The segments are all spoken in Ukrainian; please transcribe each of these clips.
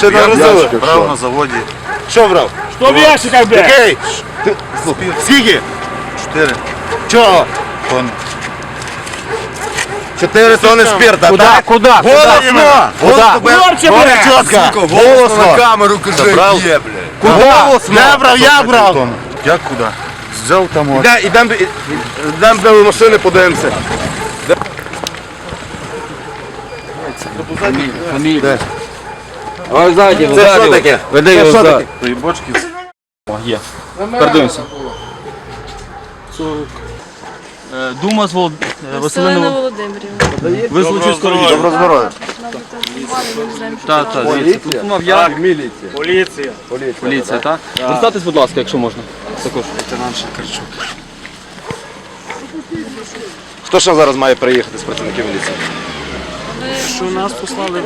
Ще нагрузили. Брав на заводі. Що брав? Що в ящиках, блядь? Який? Ти- Скільки? Чотири Чого? тонни. Чотири тонни спирта, Куда, так? куда, куда? Голосно! Куда? Голосно, Громче, Говори блядь! чітко! Голосно! камеру кажи, Забрав? є, блядь. Куди? Я брав, я брав! Як куди? Взяв там от. Іде- Ідемо ідем до машини, подивимося. Ось ззаді, Це що таке? Веди його що ззаді. таке? Бочки Є. Передивимося. Дума з Волод... Василина Володимирівна. Ви злочинського скоро Добро здоров'я. Так, так, дивіться. Я. міліція. Поліція. Поліція, так? Звертайтесь, будь ласка, якщо можна. Також. лейтенант Шакарчук. Хто ще зараз має приїхати з працівників міліції? Що нас послали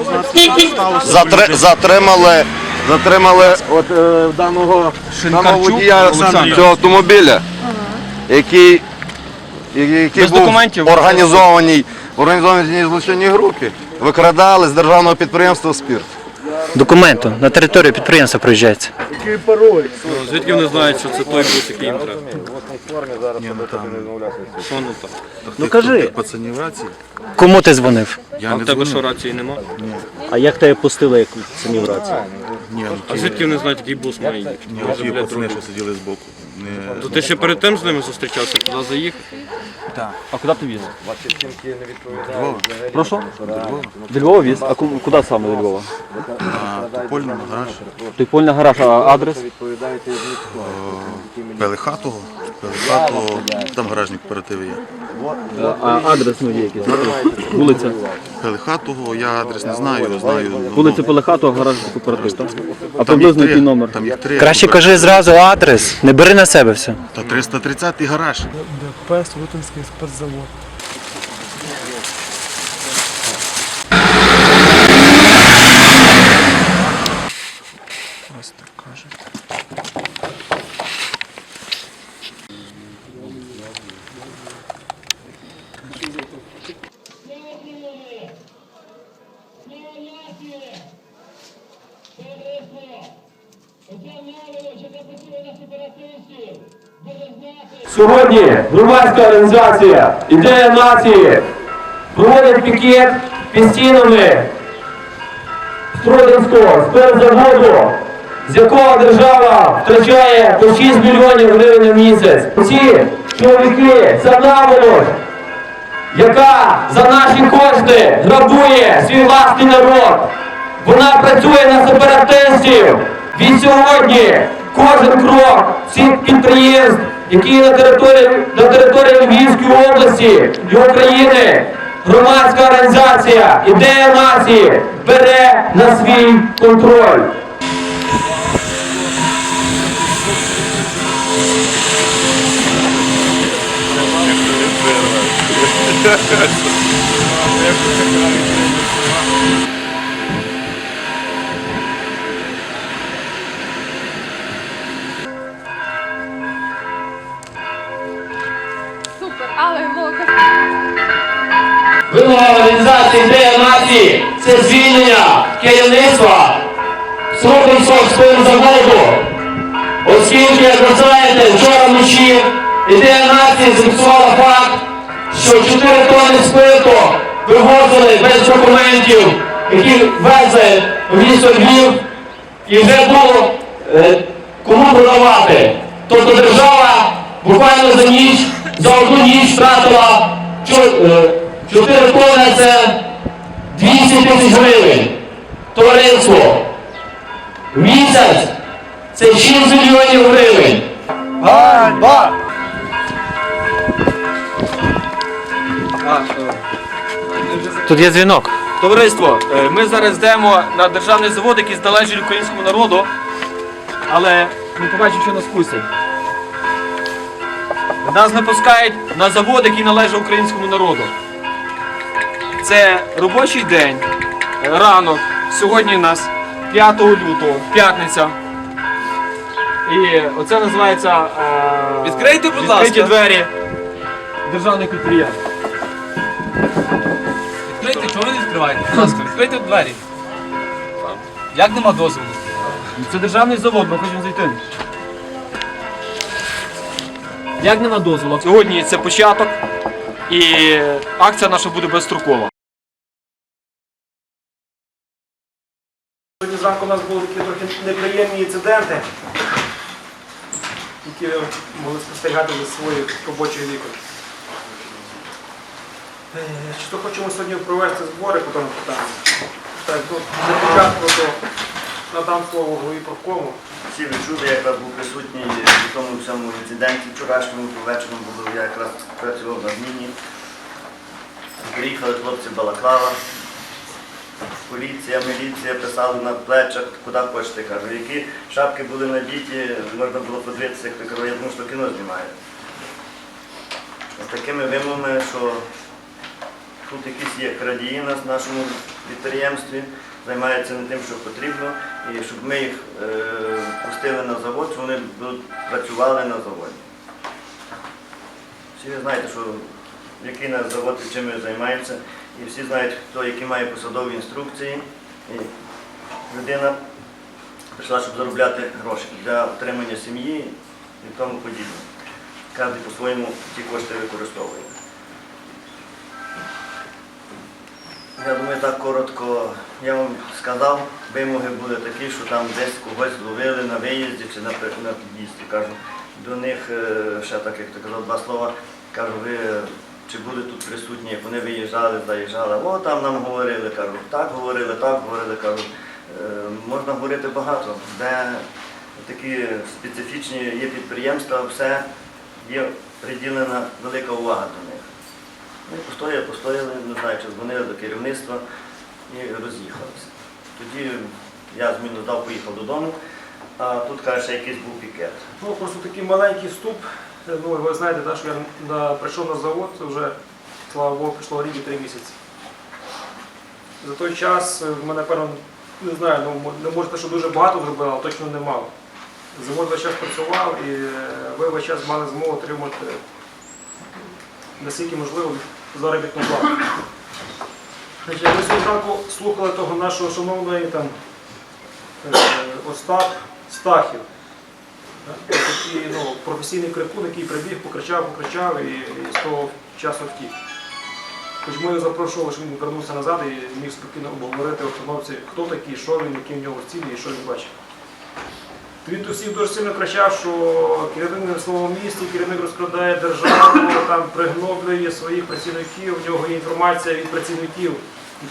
сталося. Затри- Затримали, затримали от е, даного, даного водія цього автомобіля, який, який Без був документів. організованій в організованій злочинній групі. Викрадали з державного підприємства спірт. Документу на територію підприємства проїжджається. Звідки вони знають, що це той бус, який їм треба? Що ну так? Ну кажи, Пацанів рації. кому ти дзвонив? Я А не в тебе що рації нема? А як тебе пустили, як самі в рацію? Ні, ну А звідки вони знають, який бус має їхати? ні, Може, ті блядь, пацани, що сиділи збоку. Не... То ти ще перед тим з ними зустрічався, туди заїхав? Так. А куди ти віз? Львова. Прошу? До Львова віз? А ку- куди саме до Львова? На Топольному гараж. Типольна гараж, а адрес? Пелихатого. Пелихатого. Там гаражні кооперативи є. А адрес ну є якийсь, знаєте? Вулиця. Пелихатого, я адрес не знаю, знаю. ну, Вулиця Пелехатого, гараж кооператив. так? А там їх приблизно три. який номер? Там їх три. Краще кажи зразу адрес, не бери на себе все. Та 330 гараж. ДП Сурутинський спецзавод. Сьогодні громадська організація Ідея нації проводить пікет під стінами Стродинського спецзаводу, з якого держава втрачає по 6 мільйонів гривень на місяць. Ці чоловіки, ця наволоч, яка за наші кошти грабує свій власний народ. Вона працює на сепаратистів. Від сьогодні кожен крок всіх підприємств, які на території, на території Львівської області і України, громадська організація Ідея нації бере на свій контроль. Супер, молоко. Вимога організації ідея нації це звільнення керівництва Сроківського спинзаводу. Оскільки, як ви знаєте, вчора вночі ідея нації зафіксувала факт, що 4 тонни спирту вивозили без документів, які везли в місто Львів, і вже було е, кому продавати. Тобто держава буквально за ніч, за одну ніч втратила чо- е, 4 тонни це 200 тисяч гривень. Товариство. Місяць це 6 мільйонів гривень. Ганьба! Тут є дзвінок. Товариство, е, ми зараз йдемо на державний завод, який належить українському народу, але ми побачимо, що нас пустять. Нас не пускають на завод, який належить українському народу. Це робочий день, ранок. Сьогодні у нас 5 лютого, п'ятниця. І оце називається е, Відкрийте, будь відкриті двері державних підприємств. Відкрийте, чого ви не відкриваєте? Будь ласка, відкрийте двері. Як нема дозволу? Це державний завод, ми хочемо зайти. Як нема дозволу? Сьогодні це початок і акція наша буде безстрокова. Сьогодні зранку у нас були такі трохи неприємні інциденти, які ви могли спостерігати за своїх робочих вікон. Е, Чи то хочемо сьогодні провести збори по тому питанню? Так, ну, для початку то надам слово голові профкому. Всі ви чули, я якраз був присутній в тому всьому інциденті вчорашньому, вечором було, я якраз працював на зміні. Приїхали хлопці Балаклава, поліція, міліція писали на плечах, куди хочете, кажу. Які шапки були надіті, можна було подивитися, як я думав, що кіно знімає. З такими вимогами, що тут якісь є крадії нас в нашому підприємстві, займаються не тим, що потрібно, і щоб ми їх е, пустили на завод, щоб вони працювали на заводі. Всі ви знаєте, що який наш завод і чим ми займаємося, і всі знають, хто які має посадові інструкції. І людина прийшла, щоб заробляти гроші для отримання сім'ї і тому подібне. Кожен по-своєму ті кошти використовує. Я думаю, так коротко. Сказав, вимоги були такі, що там десь когось зловили на виїзді чи на, під'їзді. Кажу, до них е, ще так, як ти казав, два слова. Кажу, ви е, чи були тут присутні, як вони виїжджали, заїжджали. О, там нам говорили, кажу, так говорили, так говорили, кажу. Е, можна говорити багато, де такі специфічні є підприємства, все є приділена велика увага до них. Ми постояли, постояли, не знаю, чи дзвонили до керівництва і роз'їхалися. Тоді я зміну дав, поїхав додому, а тут каже, якийсь був пікет. Ну, просто такий маленький вступ. Ну, ви знаєте, да, що я на, прийшов на завод, вже, слава Богу, прийшло рік і три місяці. За той час е, в мене, певно, не знаю, ну, не можете, що дуже багато зробили, але точно немало. Завод весь час працював і е, ви весь час мали змогу отримати наскільки можливо заробітну плату. Ми зранку слухали того нашого шановного там, е, Остап Стахів. Такий ну, професійний крикун, який прибіг, покричав, покричав і, і з того часу втік. Хоч ми його запрошували, щоб він вернувся назад і міг спокійно обговорити обстановці, хто такий, що він, які в нього цілі і що він бачить. Він тут всіх дуже сильно кричав, що керівник на своєму місці, керівник розкрадає державу, там пригноблює своїх працівників, в нього є інформація від працівників,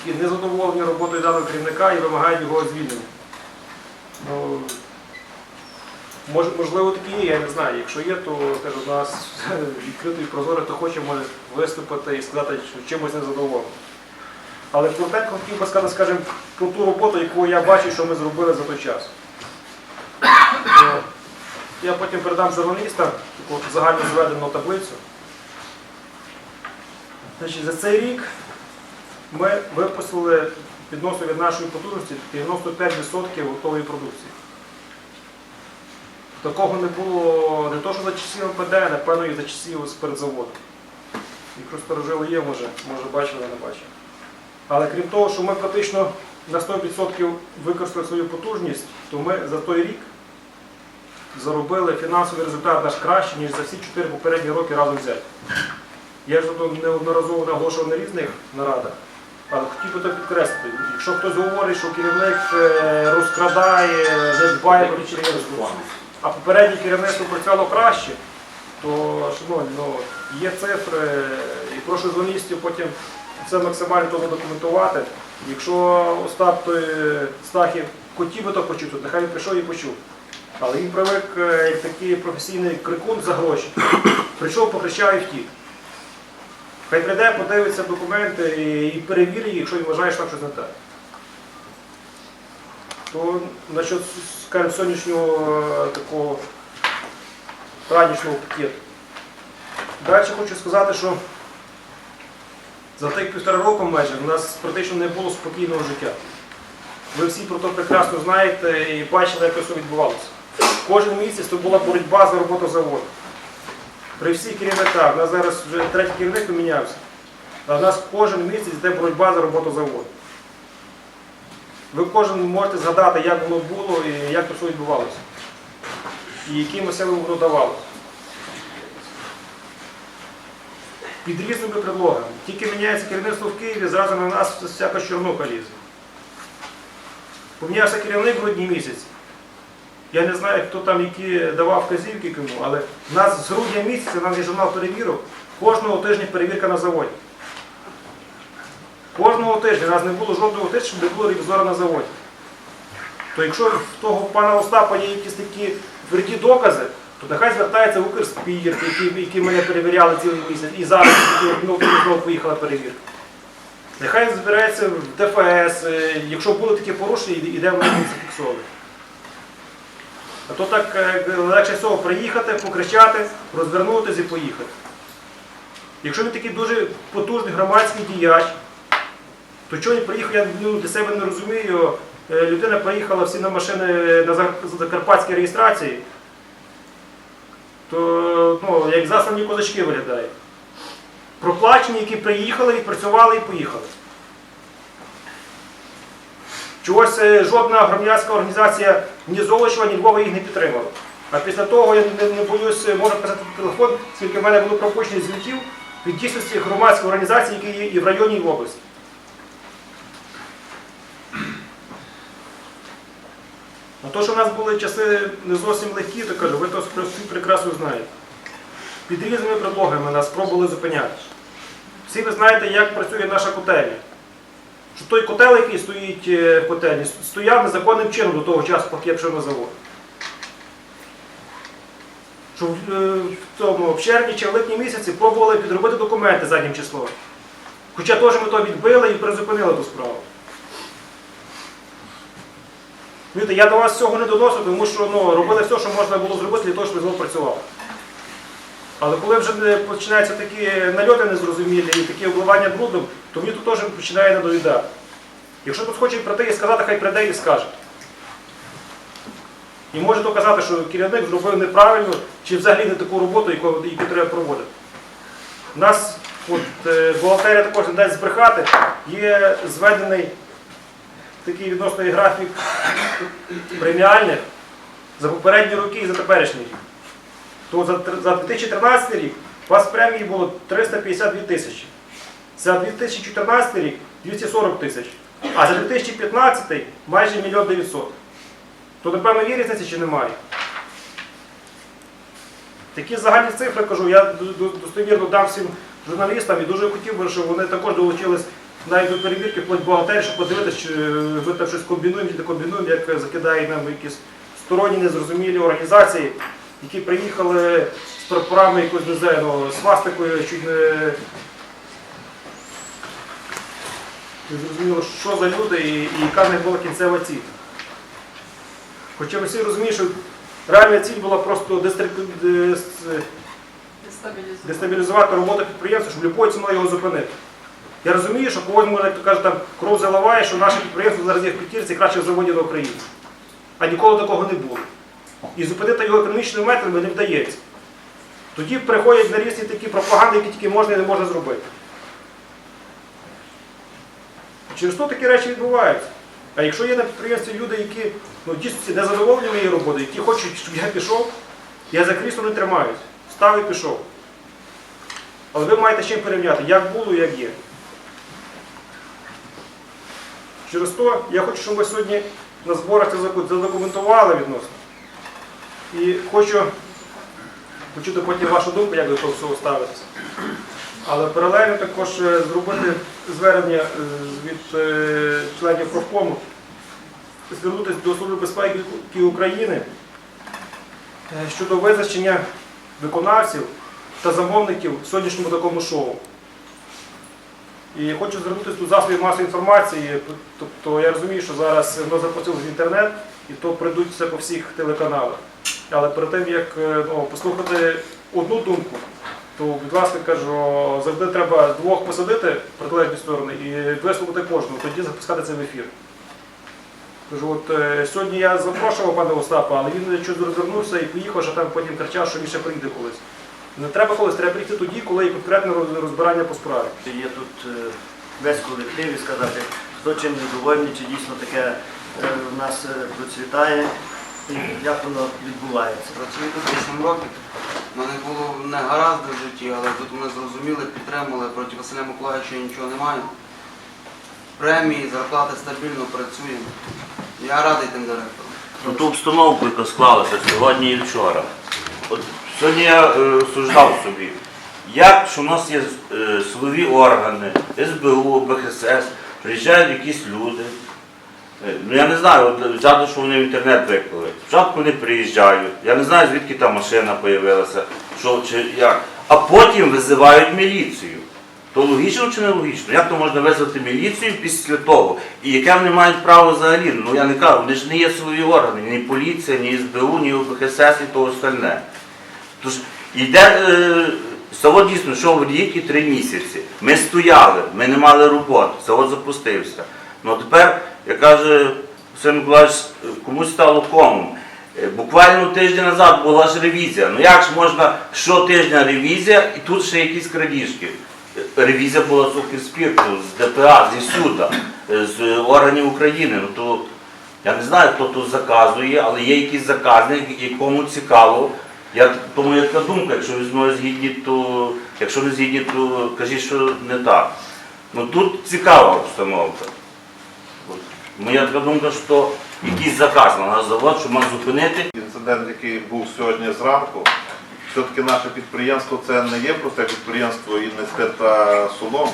які не задоволені роботою даного керівника і вимагають його звільнення. Ну, Може, можливо, такі є, я не знаю. Якщо є, то теж у нас відкритий прозорий, то хоче може виступити і сказати, що чимось не задоволений. Але коротенько хотів би сказати, скажімо, про ту роботу, яку я бачу, що ми зробили за той час. Е, Я потім передам журналістам таку загально зведену таблицю. Значить, за цей рік ми випустили відносно від нашої потужності 95% готової продукції. Такого не було не то, що за часів МПД, а напевно і за часів заводом. Якщо старожили є, може, може бачили, не бачили. Але крім того, що ми практично на 100% використали свою потужність, то ми за той рік заробили фінансовий результат наш кращий, ніж за всі 4 попередні роки разом взяти. Я ж неодноразово наголошував на різних нарадах, але хотів би то підкреслити. Якщо хтось говорить, що керівник е, розкрадає, не дбає про підприємство, а попереднє керівництво працювало краще, то шановні, ну, є цифри, і прошу журналістів потім це максимально тому документувати. Якщо Остап Стахів хотів би то почути, нехай він прийшов і почув. Але він привик е, як такий професійний крикун за гроші. Прийшов, покричав і втік. Хай прийде, подивиться документи і, перевірить, їх, якщо він вважає, що там щось не так. То насчет, скажімо, сьогоднішнього е, такого ранішнього пакету. Далі хочу сказати, що за тих півтора року майже у нас практично не було спокійного життя. Ви всі про це прекрасно знаєте і бачили, як це відбувалося. Кожен місяць то була боротьба за роботу заводу. При всіх керівниках, у нас зараз вже третій керівник помінявся, а в нас кожен місяць йде боротьба за роботу заводу. ви кожен можете згадати, як воно було і як це все відбувалося. І якими силами воно давало. Під різними предлогами. Тільки міняється керівництво в Києві, зразу на нас всяка чорнуха лізе. Помінявся керівник в грудні місяці. Я не знаю, хто там які давав вказівки кому, але в нас з грудня місяця, нам є журнал перевірок, кожного тижня перевірка на заводі. Кожного тижня у нас не було жодного тижня, щоб не було ревізора на заводі. То якщо в того пана Остапа є якісь такі тверді докази, то нехай звертається в Укрспір, які, які мене перевіряли цілий місяць, і зараз знову знову поїхала перевірка. Нехай збирається в ДФС, е, якщо були такі порушення, іде в мене зафіксовує. А то так е, легше всього приїхати, покричати, розвернутися і поїхати. Якщо він такий дуже потужний громадський діяч, то чого він приїхав, я ну, для себе не розумію. Е, Людина приїхала всі на машини на Зак- закарпатській реєстрації, то ну, як заслані козачки виглядає. Проплачені, які приїхали, відпрацювали і поїхали. Чогось е, жодна громадська організація ні Золочева, ні Львова їх не підтримала. А після того я не, не боюсь, е, можу казати телефон, скільки в мене було пропущені звітів від дійсності громадських організацій, які є і в районі, і в області. А то, що в нас були часи не зовсім легкі, то кажу, ви то прекрасно знаєте. Під різними предлогами нас пробували зупиняти. Всі ви знаєте, як працює наша котельня. Що той котел, який стоїть е, в котельні, стояв незаконним чином до того часу, поки я пішов завод. Що в, е, в цьому, в червні чи в липні місяці пробували підробити документи заднім числом. Хоча теж ми то відбили і призупинили ту справу. Я до вас цього не доносив, тому що ну, робили все, що можна було зробити для того, щоб знову працював. Але коли вже починаються такі нальоти незрозумілі і такі обливання брудом, то мені тут теж починає надоїдати. Якщо тут хоче прийти і сказати, хай прийде і скаже. І може доказати, що керівник зробив неправильно чи взагалі не таку роботу, яку, яку треба проводити. У нас от, е, бухгалтерія також не дасть збрехати, є зведений такий відносний графік преміальних за попередні роки і за теперішній рік. То за, 2013 рік у вас премії було 352 тисячі. За 2014 рік 240 тисяч. А за 2015 майже мільйон 900. То, напевно, є різниця чи немає? Такі загальні цифри кажу, я достовірно дам всім журналістам і дуже хотів би, щоб вони також долучились навіть до перевірки вплоть бухгалтерії, щоб подивитися, чи ви там щось комбінуємо чи не комбінуємо, як закидають нам якісь сторонні незрозумілі організації, які приїхали з прапорами якось не знаю, ну, свастикою, чуть не. Не зрозуміло, що за люди і, і яка в них була кінцева ціль. Хоча ми всі розуміємо, що реальна ціль була просто дестри- дес- дестабілізувати роботу підприємства, щоб любою ціною його зупинити. Я розумію, що когось може, як то кажуть, там кров заливає, що наше підприємство зараз є в Петірці краще в заводі на Україні. А ніколи такого не було. І зупинити його економічними методами не вдається. Тоді приходять на різні такі пропаганди, які тільки можна і не можна зробити. Через то такі речі відбуваються. А якщо є на підприємстві люди, які ну, дійсно не задоволені моєю роботою, які хочуть, щоб я пішов, я за крісло не тримаюсь. Став і пішов. Але ви маєте чим порівняти, як було, як є. Через то я хочу, щоб ви сьогодні на зборах це задокументували відносно. І хочу почути потім вашу думку, як до того всього ставитися. Але паралельно також е, зробити звернення е, від е, членів профкому, звернутися до Служби безпеки України щодо визначення виконавців та замовників в сьогоднішньому такому шоу. І хочу звернутися до засобів масової інформації. Тобто я розумію, що зараз воно запустилось в інтернет, і то прийдуть все по всіх телеканалах. Але перед тим, як е, ну, послухати одну думку, то, будь ласка, кажу, завжди треба двох посадити протилежні сторони і вислухати кожного, тоді запускати це в ефір. Кажу, от е, сьогодні я запрошував пана Остапа, але він щось розвернувся і поїхав, що там потім кричав, що він ще прийде колись. Не треба колись, треба прийти тоді, коли є конкретне розбирання по справі. Є тут е, весь колектив і сказати, хто чим недовольний, чи дійсно таке в нас процвітає, як воно відбувається. Працюю тут 8 років. У мене було не гаразд в житті, але тут мене зрозуміли, підтримали. Проти Василя Миколаївича нічого не маю. Премії, зарплати стабільно працюємо. Я радий тим директором. Ну, ту обстановку, яка склалася сьогодні і вчора. От сьогодні я е, суждав собі, як що в нас є е, силові органи, СБУ, БХСС, приїжджають якісь люди. Е, Ну я не знаю, от взято, що вони в інтернет виклали. Спочатку вони приїжджають, я не знаю, звідки та машина з'явилася, що чи як. А потім визивають міліцію. То логічно чи не логічно? Як то можна визвати міліцію після того? І яке вони мають право взагалі? Ну я не кажу, вони ж не є силові органи, ні поліція, ні СБУ, ні ОБХСС і того остальне. Тож йде е, завод дійсно йшов рік і три місяці. Ми стояли, ми не мали роботи, завод запустився. Ну тепер, як каже Василь Миколаївич, комусь стало кому. Е, Буквально тиждень назад була ж ревізія. Ну як ж можна щотижня ревізія і тут ще якісь крадіжки? Е, Ревізія була з Укрспірту, з ДПА, зі всюди, е, з органів України. Ну то я не знаю, хто тут заказує, але є якийсь заказник, якому цікаво. Я, тому є така думка, якщо ви мною згідні, то якщо не згідні, то кажіть, що не так. Ну тут цікава обстановка. Моя така думка, що якийсь заказ на наш завод, щоб нас зупинити. Інцидент, який був сьогодні зранку, все-таки наше підприємство це не є просте підприємство і не та соломи.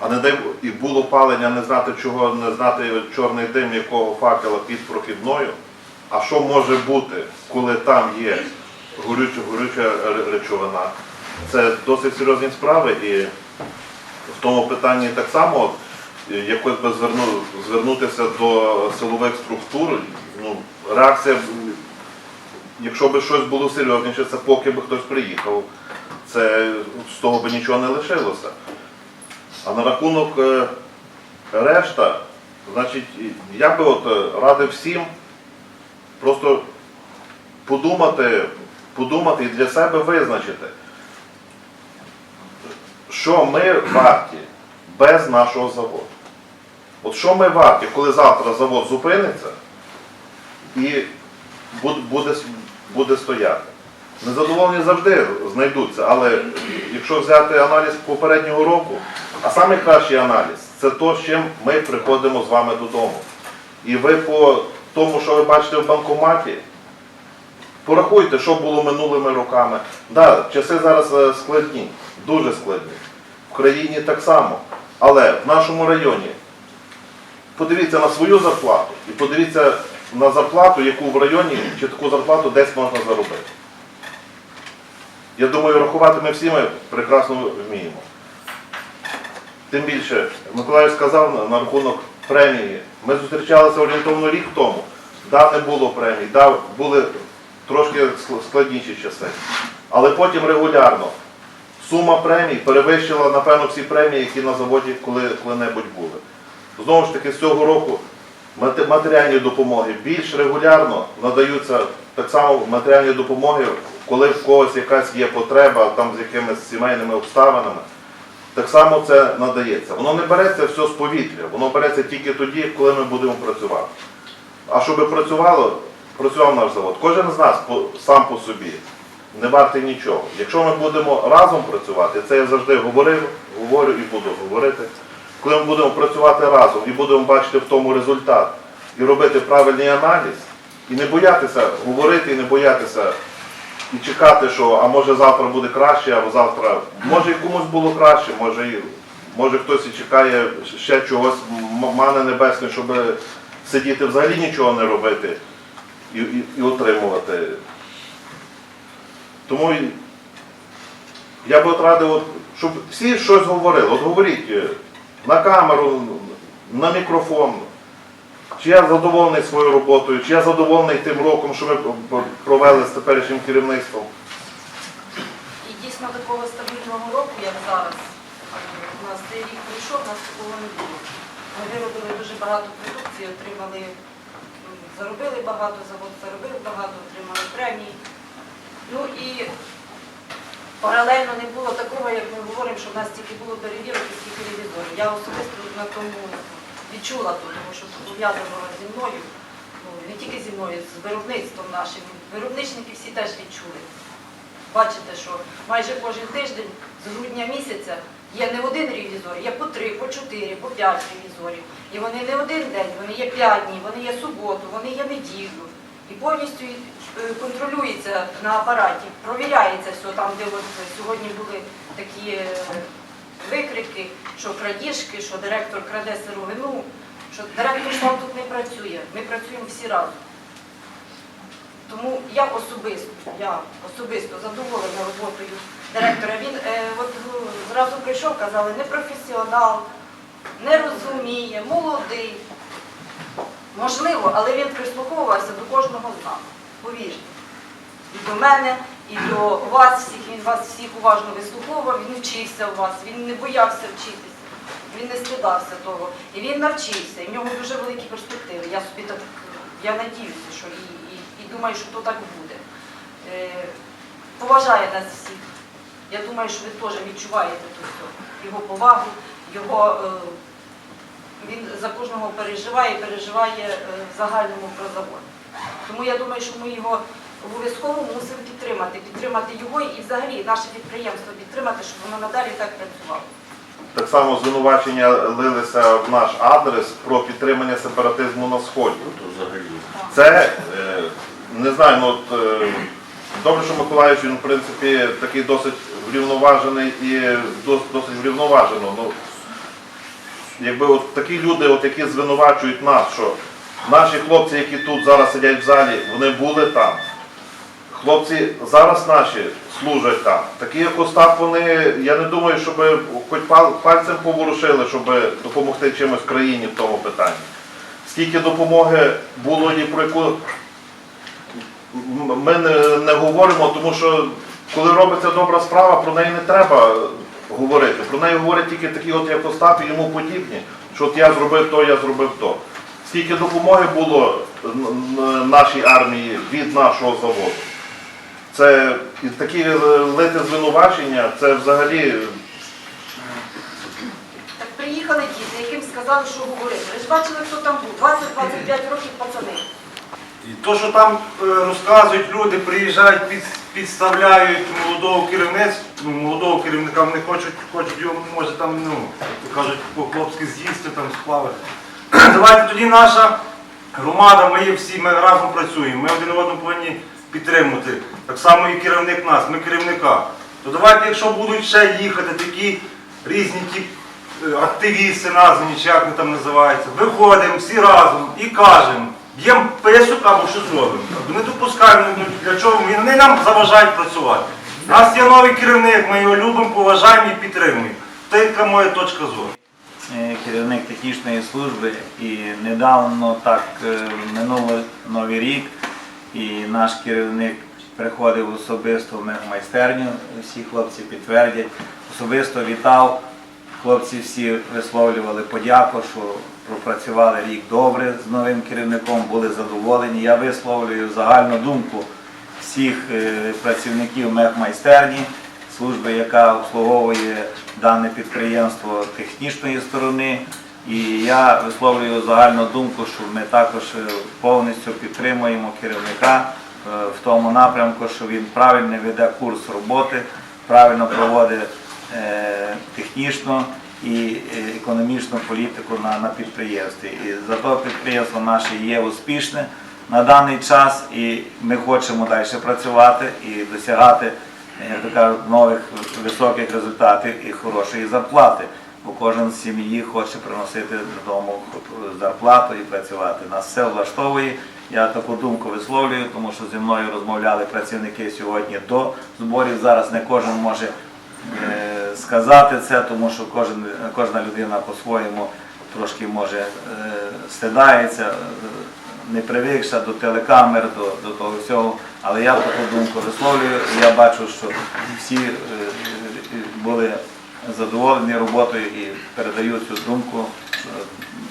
А не дай і було палення не знати чого, не знати чорний дим якого факела під прохідною. А що може бути, коли там є горюча, горюча речовина? Це досить серйозні справи і в тому питанні так само якось би звернутися до силових структур. Ну, реакція, якщо б щось було серйозніше, це поки би хтось приїхав. Це з того би нічого не лишилося. А на рахунок е, решта, значить, я би от е, радив всім просто подумати, подумати і для себе визначити, що ми варті без нашого заводу. От що ми варті, коли завтра завод зупиниться і буде, буде, стояти. Незадоволені завжди знайдуться, але якщо взяти аналіз попереднього року, а найкращий аналіз це то, з чим ми приходимо з вами додому. І ви по тому, що ви бачите в банкоматі, порахуйте, що було минулими роками. Да, часи зараз е, складні, дуже складні. В країні так само. Але в нашому районі подивіться на свою зарплату і подивіться на зарплату, яку в районі, чи таку зарплату десь можна заробити. Я думаю, рахувати ми всі ми прекрасно вміємо. Тим більше, Миколаїв сказав на, рахунок премії. Ми зустрічалися орієнтовно рік тому. Да, не було премій, да, були трошки складніші часи. Але потім регулярно сума премій перевищила, напевно, всі премії, які на заводі коли-небудь були. Знову ж таки, з цього року матеріальні допомоги більш регулярно надаються так само матеріальні допомоги, коли в когось якась є потреба там з якимись сімейними обставинами. Так само це надається. Воно не береться все з повітря, воно береться тільки тоді, коли ми будемо працювати. А щоб працювало, працював наш завод. Кожен з нас сам по собі не вартий нічого. Якщо ми будемо разом працювати, це я завжди говорив, говорю і буду говорити. Коли ми будемо працювати разом і будемо бачити в тому результат і робити правильний аналіз, і не боятися говорити, і не боятися і чекати, що а може завтра буде краще, або завтра, може і комусь було краще, може, і, може хтось і чекає ще чогось, мане небесне, щоб сидіти взагалі нічого не робити і, і, і отримувати. Тому я би от радив, щоб всі щось говорили. От говоріть е, на камеру, на мікрофон. Чи я задоволений своєю роботою, чи я задоволений тим роком, що ми провели з теперішнім керівництвом. І дійсно такого стабільного року, як зараз, у нас цей рік прийшов, у нас такого не було. Ми виробили дуже багато продукції, отримали, заробили багато, завод заробив багато, отримали премії. Ну і паралельно не було такого, як ми говоримо, що в нас тільки було перевірок і тільки ревізорів. Я особисто на тому відчула то, тому що пов'язано зі мною, ну, не тільки зі мною, з виробництвом нашим. Виробничники всі теж відчули. Бачите, що майже кожен тиждень з грудня місяця є не один ревізор, є по три, по чотири, по п'ять ревізорів. І вони не один день, вони є п'ять днів, вони є суботу, вони є неділю. І повністю е, контролюється на апараті, провіряється все там, де от сьогодні були такі е, викрики, що крадіжки, що директор краде сировину, що директор сам тут не працює. Ми працюємо всі разом. Тому я особисто, я особисто задоволена роботою директора. Він е, от ну, зразу прийшов, казали, не професіонал, не розуміє, молодий. Можливо, але він прислуховувався до кожного з нас. Повірте. І до мене, і до вас всіх, він вас всіх уважно вислуховував, він вчився у вас, він не боявся вчитися, він не стидався того. І він навчився, і в нього дуже великі перспективи. Я собі так, я надіюся, що і, і, і думаю, що то так буде. Е, поважає нас всіх. Я думаю, що ви теж відчуваєте тут його повагу, його. Е, він за кожного переживає, переживає е, в загальному про завод. Тому я думаю, що ми його обов'язково мусимо підтримати, підтримати його і взагалі наше підприємство підтримати, щоб воно надалі так працювало. Так само звинувачення лилися в наш адрес про підтримання сепаратизму на сході. Це е, не знаю, ну от е, добре, що Миколаївич, він в принципі такий досить врівноважений і дос- досить врівноважено. Ну, якби от такі люди, от які звинувачують нас, що наші хлопці, які тут зараз сидять в залі, вони були там. Хлопці зараз наші служать там. Такі як Остап, вони, я не думаю, щоб хоч пальцем поворушили, щоб допомогти чимось країні в тому питанні. Скільки допомоги було і про яку ми не, не говоримо, тому що коли робиться добра справа, про неї не треба говорити. Про неї говорять тільки такі, от як Остап і йому подібні, що от я зробив то, я зробив то. Скільки допомоги було нашій армії від нашого заводу. Це такі е, лити звинувачення, це взагалі Так приїхали діти, яким сказали, що говорити. Ви ж бачили, хто там був. 20-25 років пацани. І то, що там е, розказують люди, приїжджають, під, підставляють молодого керівництва, ну, молодого керівника, вони хочуть, хочуть його, може там, ну, кажуть, по-хлопськи з'їсти, там сплавити. Давайте тоді наша громада, ми всі, ми разом працюємо, ми один одного повинні підтримувати. Так само і керівник нас, ми керівника. То давайте, якщо будуть ще їхати такі різні ті е, активісти названі, чи як вони там називаються, виходимо всі разом і кажемо, б'ємо писок або що зробимо. Не допускаємо, ну, для чого вони нам заважають працювати. У нас є новий керівник, ми його любимо, поважаємо і підтримуємо. Це така моя точка зору. е, керівник технічної служби і недавно так е, минув новий рік, і наш керівник приходив особисто в майстерню, всі хлопці підтвердять, особисто вітав. Хлопці всі висловлювали подяку, що пропрацювали рік добре з новим керівником, були задоволені. Я висловлюю загальну думку всіх е, працівників мехмайстерні, служби, яка обслуговує дане підприємство технічної сторони. І я висловлюю загальну думку, що ми також е, повністю підтримуємо керівника е, в тому напрямку, що він правильно веде курс роботи, правильно проводить технічну і е, економічну політику на, на підприємстві. І зато підприємство наше є успішне на даний час, і ми хочемо далі працювати і досягати то кажуть, нових високих результатів і хорошої зарплати. Бо кожен з сім'ї хоче приносити додому зарплату і працювати. Нас все влаштовує. Я таку думку висловлюю, тому що зі мною розмовляли працівники сьогодні до зборів. Зараз не кожен може е, сказати це, тому що кожен, кожна людина по-своєму трошки може е, стидається, е, не привикша до телекамер, до, до того всього. Але я таку думку висловлюю. і Я бачу, що всі е, е, були задоволені роботою і передаю цю думку е,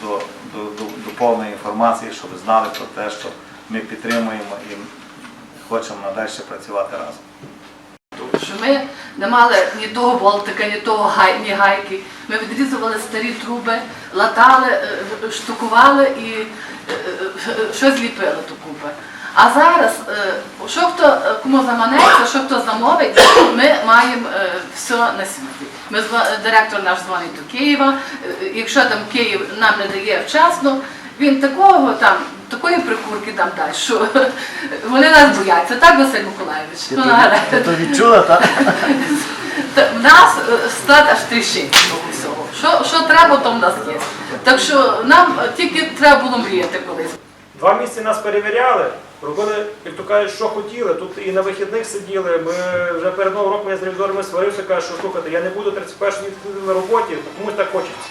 до, до, до, до повної інформації, щоб знали про те, що ми підтримуємо і хочемо надалі працювати разом. Ми не мали ні того болтика, ні того гай, ні гайки. Ми відрізували старі труби, латали, е, штукували і е, е, щось ліпили докупи. А зараз, е, що хто е, кому заманеться, що хто замовить, ми маємо е, все на світі. Ми директор наш дзвонить до Києва. е, Якщо там Київ нам не дає вчасно, він такого там, такої прикурки там дасть, що вони нас бояться. Так, Василь Миколаївич? Ти Ну, то- ти то відчула, так? Та В нас е, склад аж тріщить того всього. Що, що треба, то в нас є. Так що нам е, тільки треба було мріяти колись. Два місяці нас перевіряли, робили, як то кажуть, що хотіли. Тут і на вихідних сиділи. Ми вже перед новим роком я з ревізорами сварився, кажу, що слухайте, я не буду 31 дні на роботі, комусь так хочеться.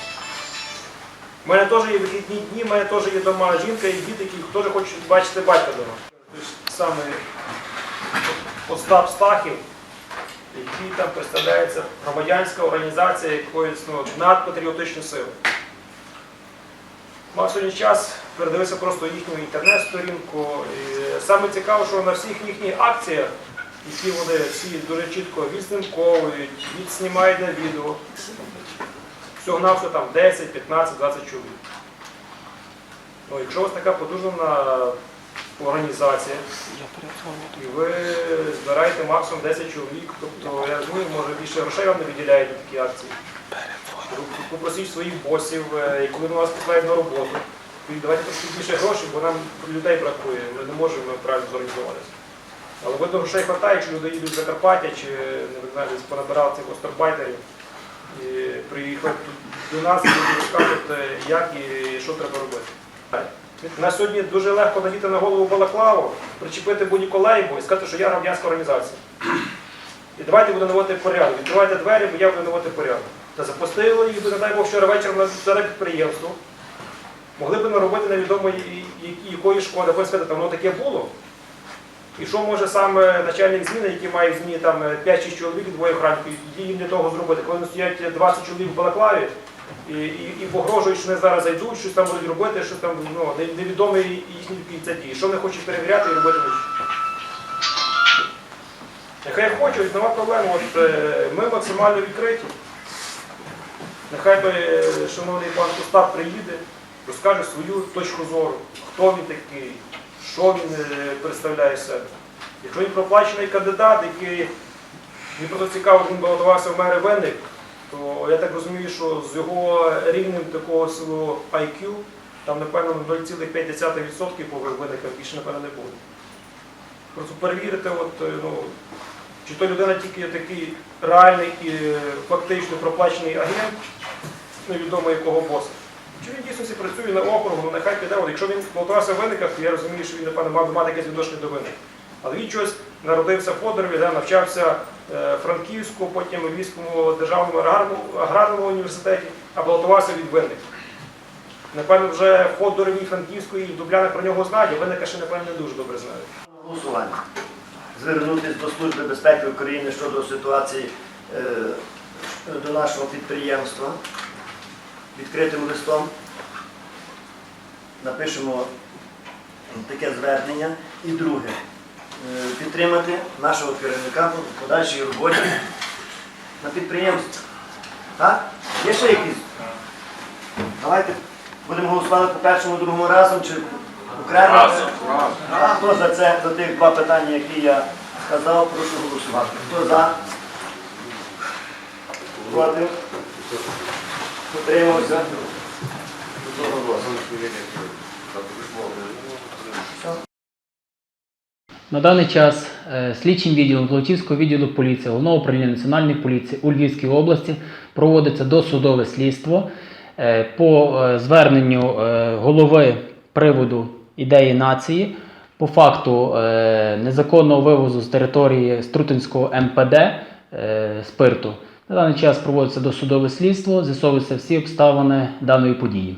У мене теж є вихідні дні, в мене теж є дома жінка і діти, які теж хочуть бачити батька вдома. Тобто Саме Остап Стахів, який там представляється громадянська організація якоїсь ну, надпатріотичної сили. Мав сьогодні час, передивився просто їхню інтернет-сторінку. І саме цікаво, що на всіх їхніх акціях, які вони всі дуже чітко відснімковують, відснімають на відео, всього на все там 10, 15, 20 чоловік. Ну, якщо у вас така подужана організація, і ви збираєте максимум 10 чоловік, тобто я розумію, може більше грошей вам не виділяють на такі акції. Попросіть своїх босів, е, і коли вони вас посилають на роботу, і давайте трошки більше грошей, бо нам людей бракує, ми не можемо правильно зорганізуватися. Але видно, грошей вистачає, якщо люди їдуть з Закарпаття чи не знаю, понабирали цих остарбайтерів приїхати до нас і розкажуть, е, як і що треба робити. На сьогодні дуже легко надіти на голову балаклаву, причепити будь-яку лейбу і сказати, що я громадянська організація. І давайте будемо наводити порядок. Відкривайте двері, бо я буду наводити порядок. Та запустили їх, не дай Бог, вчора вечором на старе підприємство. Могли б наробити невідомо якої шкоди. Хочете сказати, там воно таке було. І що може саме начальник зміни, який має в зміні там 5-6 чоловік і двоє охранників, їм для того зробити, коли вони стоять 20 чоловік в балаклаві і, і, і погрожують, що вони зараз зайдуть, щось там будуть робити, що там ну, невідомі їхні це дії. Що вони хочуть перевіряти і робити вночі. Нехай хочуть, нема проблем. От, е, ми максимально відкриті. Нехай би е, шановний пан Остап приїде, розкаже свою точку зору, хто він такий, що він е, представляє себе. Якщо він проплачений кандидат, який мені просто цікаво, він балотувався в мери Винник, то я так розумію, що з його рівнем такого свого IQ, там, напевно, 0,5% по виниках більше, напевно, не буде. Просто перевірити, от, е, ну, чи то людина тільки такий реальний і е, фактично проплачений агент, невідомо якого боса. Чи він дійсно працює на округу, ну нехай піде. Якщо він балотувався в виниках, то я розумію, що він, напевно, мав мати якесь відношення до виник. Але він щось народився в Подорові, да, навчався е, Франківську, потім у Львівському державному аграрному, університеті, а балотувався від винник. Напевно, вже в Ходорові, Франківську і в Дублянах про нього знають, а винника ще, напевно, не дуже добре знають. Голосування. Звернутися до Служби безпеки України щодо ситуації е, до нашого підприємства відкритим листом. Напишемо таке звернення. І друге, е, підтримати нашого керівника в подальшій роботі на підприємстві. Так? Є ще якісь? Давайте будемо голосувати по першому, другому разом чи окремо. А хто за це, за тих два питання, які я сказав, прошу голосувати. Хто за? Проти? Утримався? На даний час е, слідчим відділом Золотівського відділу поліції Головного управління Національної поліції у Львівській області проводиться досудове слідство е, по е, зверненню голови приводу ідеї нації по факту незаконного вивозу з території Струтинського МПД спирту. На даний час проводиться досудове слідство, з'ясовуються всі обставини даної події.